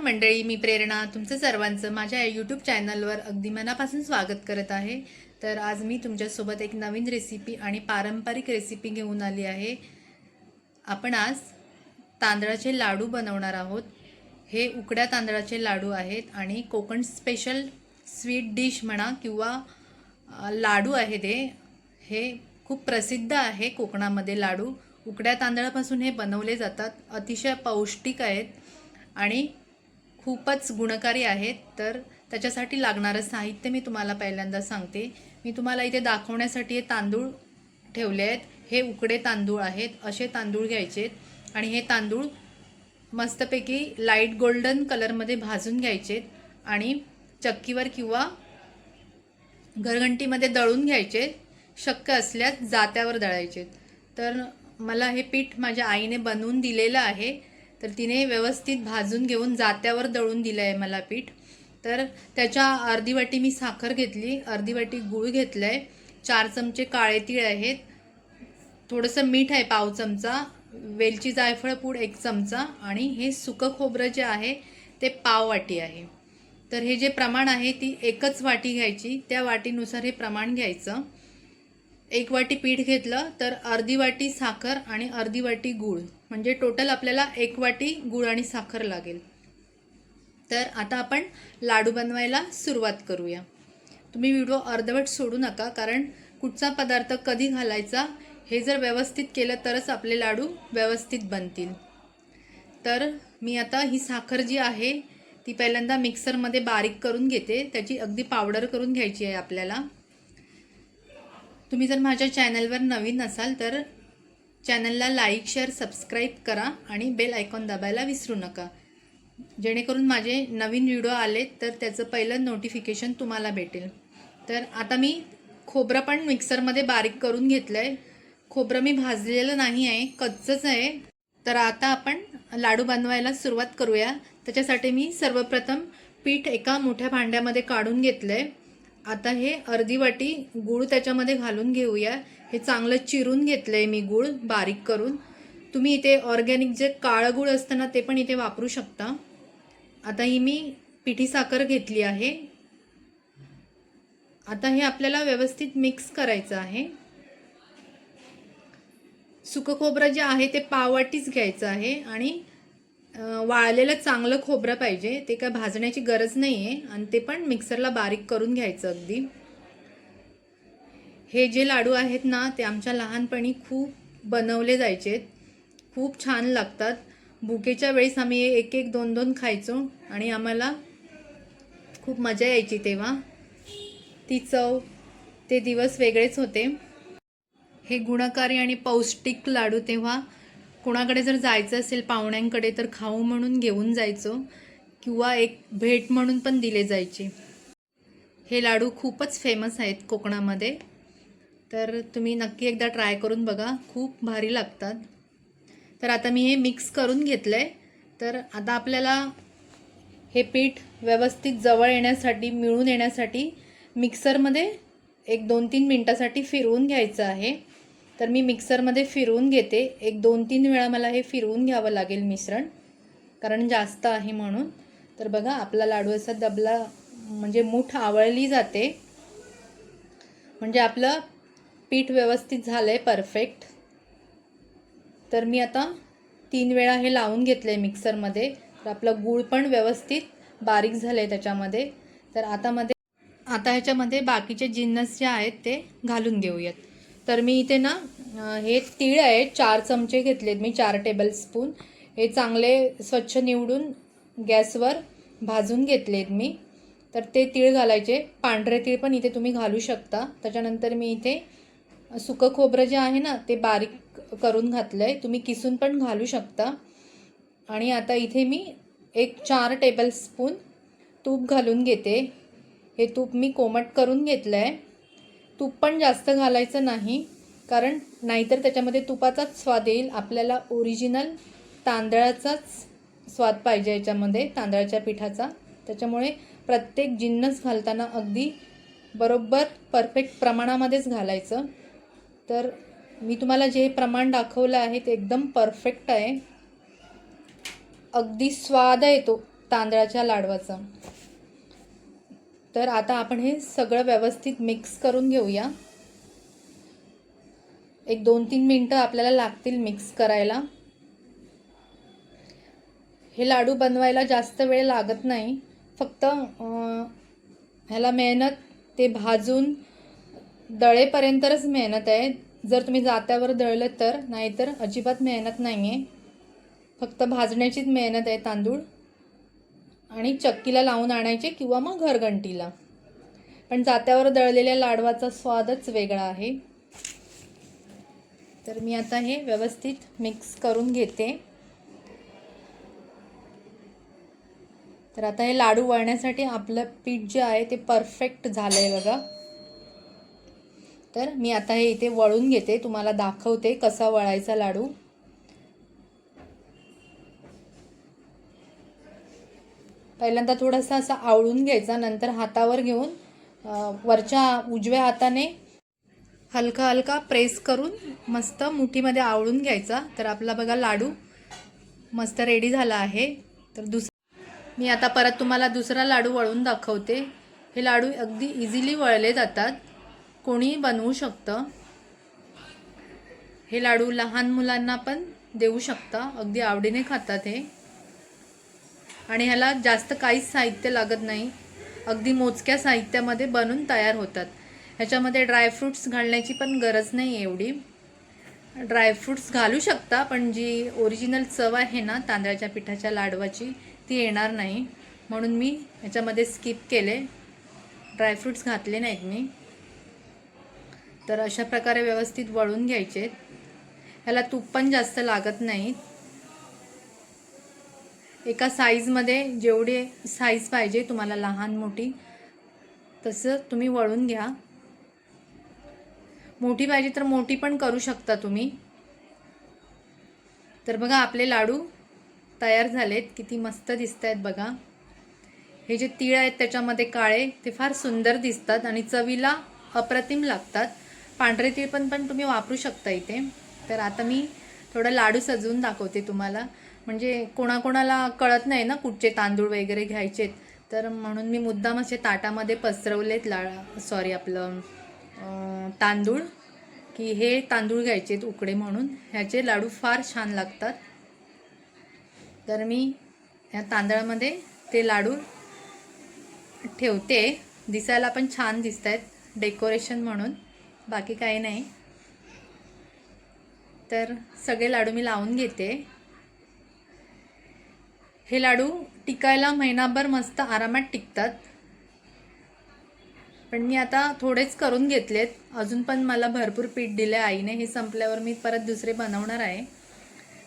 मंडळी मी प्रेरणा. तुमचं सर्वांचं माझ्या यूट्यूब चॅनलवर अगदी मनापासून स्वागत करत आहे. तर आज मी तुमच्यासोबत एक नवीन रेसिपी आणि पारंपरिक रेसिपी घेऊन आली आहे. आपण आज तांदळाचे लाडू बनवणार आहोत. हे उकड्या तांदळाचे लाडू आहेत आणि कोकण स्पेशल स्वीट डिश म्हणा किंवा लाडू आहे ते. हे खूप प्रसिद्ध आहे कोकणामध्ये लाडू. उकड्या तांदळापासून हे बनवले जातात. अतिशय पौष्टिक आहेत आणि खूपच गुणकारी आहेत तर त्याच्यासाठी लागणारं साहित्य मी तुम्हाला पहिल्यांदा सांगते. मी तुम्हाला इथे दाखवण्यासाठी हे तांदूळ ठेवले आहेत. हे उकडे तांदूळ आहेत. असे तांदूळ घ्यायचे आणि हे तांदूळ मस्तपैकी लाइट गोल्डन कलरमध्ये भाजून घ्यायचे आणि चक्कीवर किंवा घरघंटीमध्ये दळून घ्यायचे शक्य असल्यास जात्यावर दळायचे तर मला हे पीठ माझ्या आईने बनवून दिलेलं आहे. तर तिने व्यवस्थित भाजून घेऊन जात्यावर दळून दिलं आहे मला पीठ. तर त्याच्या अर्धी वाटी मी साखर घेतली अर्धी वाटी गूळ घेतलं आहे चार चमचे काळे तीळ आहेत थोडंसं मीठ आहे पाव चमचा वेलची जायफळ पूड एक चमचा आणि हे सुकं खोबरं जे आहे ते पाव वाटी आहे. तर हे जे प्रमाण आहे ती एकच वाटी घ्यायची त्या वाटीनुसार हे प्रमाण घ्यायचं. एक वाटी पीठ घेतलं तर अर्धी वाटी साखर आणि अर्धी वाटी गूळ. म्हणजे टोटल आपल्याला एक वाटी गूळ आणि साखर लागेल. तर आता आपण लाडू बनवायला सुरुवात करूया. तुम्ही व्हिडिओ अर्धवट सोडू नका कारण कुठचा पदार्थ कधी घालायचा हे जर व्यवस्थित केलं तरच आपले लाडू व्यवस्थित बनतील. तर मी आता ही साखर जी आहे ती पहिल्यांदा मिक्सरमध्ये बारीक करून घेते. त्याची अगदी पावडर करून घ्यायची आहे आपल्याला. तुम्ही जर माझ्या चॅनलवर नवीन असाल तर चॅनलला लाईक शेअर सबस्क्राईब करा आणि बेल आयकॉन दाबायला विसरू नका. जेणेकरून माझे नवीन व्हिडिओ आले तर त्याचं पहिलं नोटिफिकेशन तुम्हाला भेटेल. तर आता मी खोबरं पण मिक्सरमध्ये बारीक करून घेतलं आहे खोबरं मी भाजलेलं नाही आहे कच्चंच आहे. तर आता आपण लाडू बनवायला सुरुवात करूया. त्याच्यासाठी मी सर्वप्रथम पीठ एका मोठ्या भांड्यामध्ये काढून घेतलं आहे आता हे अर्धी वाटी गूळ त्याच्यामध्ये घालून घेऊया. हे चांगलं चिरून घेतलं आहे मी गूळ बारीक करून. तुम्ही इथे ऑर्गॅनिक जे काळं गूळ असतं ना ते पण इथे वापरू शकता. आता ही मी पिठी साखर घेतली आहे. आता हे आपल्याला व्यवस्थित मिक्स करायचं आहे. सुकं खोबरं जे आहे ते पाववाटीच घ्यायचं आहे आणि वाळलेलं चांगलं खोबरं पाहिजे ते काय भाजण्याची गरज नाही आहे आणि ते पण मिक्सरला बारीक करून घ्यायचं अगदी. हे जे लाडू आहेत ना ते आमच्या लहानपणी खूप बनवले जायचे. खूप छान लागतात. भुकेच्या वेळेस आम्ही एक एक दोन दोन खायचो आणि आम्हाला खूप मजा यायची तेव्हा. ती चव ते दिवस वेगळेच होते. हे गुणकारी आणि पौष्टिक लाडू तेव्हा कोणाकडे जर जायचं असेल पाहुण्यांकडे तर खाऊ म्हणून घेऊन जायचो किंवा एक भेट म्हणून पण दिले जायचे. हे लाडू खूपच फेमस आहेत कोकणामध्ये. तर तुम्ही नक्की एकदा ट्राय करून बघा. खूप भारी लागतात. तर आता मी हे मिक्स करून घेतलं आहे तर आता आपल्याला हे पीठ व्यवस्थित जवळ येण्यासाठी मिळून येण्यासाठी मिक्सरमध्ये एक दोन तीन मिनटासाठी फिरवून घ्यायचं आहे. तर मी मिक्सरमध्ये फिरवून घेते. एक दोन तीन वेळा मला हे फिरवून घ्यावं लागेल मिश्रण कारण जास्त आहे म्हणून. तर बघा आपला लाडू असा दबला म्हणजे मूठ आवळली जाते. म्हणजे आपलं पीठ व्यवस्थित झालं आहे परफेक्ट. तर मी आता तीन वेळा हे लावून घेतलं आहे मिक्सरमध्ये. तर आपलं गूळ पण व्यवस्थित बारीक झालं आहे त्याच्यामध्ये. तर आता मध्ये आता ह्याच्यामध्ये बाकीचे जिन्नस जे आहेत ते घालून घेऊयात. तर मी इथे ना हे तीळ आहे चार चमचे घेतलेत मी चार टेबल स्पून हे चांगले स्वच्छ निवडून गॅसवर भाजून घेतलेत मी. तर ते तीळ घालायचे. पांढरे तीळ पण इथे तुम्ही घालू शकता. त्याच्यानंतर मी इथे सुकं खोबरं जे आहे ना ते बारीक करून घातलं आहे तुम्ही किसून पण घालू शकता. आणि आता इथे मी एक चार टेबल स्पून तूप घालून घेते. हे तूप मी कोमट करून घेतलं आहे तूप पण जास्त घालायचं नाही. कारण नाहीतर त्याच्यामध्ये तुपाचाच स्वाद येईल. आपल्याला ओरिजिनल तांदळाचाच स्वाद पाहिजे याच्यामध्ये तांदळाच्या पिठाचा. त्याच्यामुळे प्रत्येक जिन्नस घालताना अगदी बरोबर परफेक्ट प्रमाणामध्येच घालायचं. तर मी तुम्हाला जे प्रमाण दाखवलं आहे ते एकदम परफेक्ट आहे. अगदी स्वाद येतो तांदळाच्या लाडवाचा. तर आता आपण हे सगळं व्यवस्थित मिक्स करून घेऊया. एक दोन तीन मिनटं आपल्याला लागतील मिक्स करायला. हे लाडू बनवायला जास्त वेळ लागत नाही. फक्त ह्याला मेहनत ते भाजून दळेपर्यंतच मेहनत आहे. जर तुम्ही जात्यावर दळलं तर नाहीतर अजिबात मेहनत नाही आहे फक्त भाजण्याचीच मेहनत आहे तांदूळ. आणि चक्कीला लावून आणायचे किंवा मग घरघंटीला. पण जात्यावर दळलेल्या लाडवाचा स्वादच वेगळा आहे. तर मी आता हे व्यवस्थित मिक्स करून घेते. तर आता हे लाडू वळण्यासाठी आपलं पीठ जे आहे ते परफेक्ट झालं आहे बघा. तर मी आता हे इथे वळून घेते तुम्हाला दाखवते कसा वळायचा लाडू. पहिल्यांदा थोडासा असा आवळून घ्यायचा नंतर हातावर घेऊन वरच्या उजव्या हाताने हलका हलका प्रेस करून मस्त मुठीमध्ये आवळून घ्यायचा. तर आपला बघा लाडू मस्त रेडी झाला आहे. तर दुस मी आता परत तुम्हाला दुसरा लाडू वळून दाखवते. हे लाडू अगदी इझिली वळले जातात. कोणीही बनवू शकतं. हे लाडू लहान मुलांना पण देऊ शकता. अगदी आवडीने खातात हे. आणि ह्याला जास्त काहीच साहित्य लागत नाही. अगदी मोजक्या साहित्यामध्ये बनून तयार होतात. ह्याच्यामध्ये ड्रायफ्रूट्स घालण्याची पण गरज नाही एवढी. ड्रायफ्रूट्स घालू शकता पण जी ओरिजिनल चव आहे ना तांदळाच्या पिठाच्या लाडवाची ती येणार नाही. म्हणून मी ह्याच्यामध्ये स्किप केले. ड्रायफ्रूट्स घातले नाहीत मी. तर अशा प्रकारे व्यवस्थित वळून घ्यायचे. ह्याला तूप पण जास्त लागत नाही. एका साईजमध्ये जेवढे साईज पाहिजे तुम्हाला लहान मोठी तसं तुम्ही वळून घ्या. मोठी पाहिजे तर मोठी पण करू शकता तुम्ही. तर बघा आपले लाडू तयार झालेत. किती मस्त दिसत आहेत बघा. हे जे तीळ आहेत त्याच्यामध्ये काळे ते फार सुंदर दिसतात आणि चवीला अप्रतिम लागतात. पांढरे तीळ पण पण तुम्ही वापरू शकता इथे. तर आता मी थोडं लाडू सजवून दाखवते तुम्हाला. म्हणजे कोणाकोणाला कळत नाही ना कुठचे तांदूळ वगैरे घ्यायचेत. तर म्हणून मी मुद्दाम असे ताटामध्ये पसरवलेत ला सॉरी आपलं तांदूळ की हे तांदूळ घ्यायचे उकडे म्हणून. ह्याचे लाडू फार छान लागतात. तर मी ह्या तांदळामध्ये ते लाडू ठेवते. दिसायला पण छान दिसत आहेत डेकोरेशन म्हणून. बाकी काही नाही. तर सगळे लाडू मी लावून घेते. हे लाडू टिकायला महिनाभर मस्त आरामात टिकतात. पण मी आता थोडेच करून घेतलेत. अजून पण मला भरपूर पीठ दिलं आईने. हे संपल्यावर मी परत दुसरे बनवणार आहे.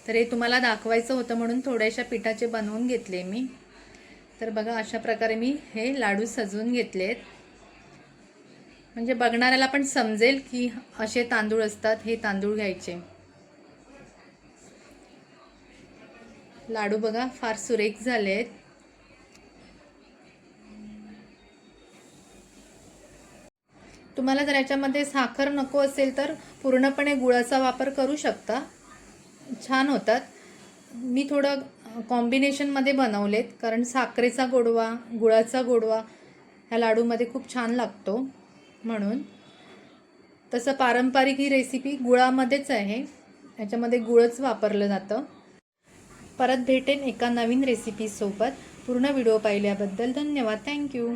तर हे तुम्हाला दाखवायचं होतं म्हणून थोड्याशा पिठाचे बनवून घेतले मी. तर बघा अशा प्रकारे मी हे लाडू सजवून घेतलेत. म्हणजे बघणाऱ्याला पण समजेल की असे तांदूळ असतात हे तांदूळ घ्यायचे. लाडू बघा फार सुरेख झाले आहेत तुम्हाला जर याच्यामध्ये साखर नको असेल तर पूर्णपणे गुळाचा वापर करू शकता. छान होतात. मी थोडं कॉम्बिनेशनमध्ये बनवलेत कारण साखरेचा गोडवा गुळाचा गोडवा ह्या लाडूमध्ये खूप छान लागतो म्हणून. तसं पारंपरिक ही रेसिपी गुळामध्येच आहे. ह्याच्यामध्ये गुळच वापरलं जातं. परत भेटेन एका नवीन रेसिपीसोबत पूर्ण व्हिडिओ पाहिल्याबद्दल धन्यवाद. थँक्यू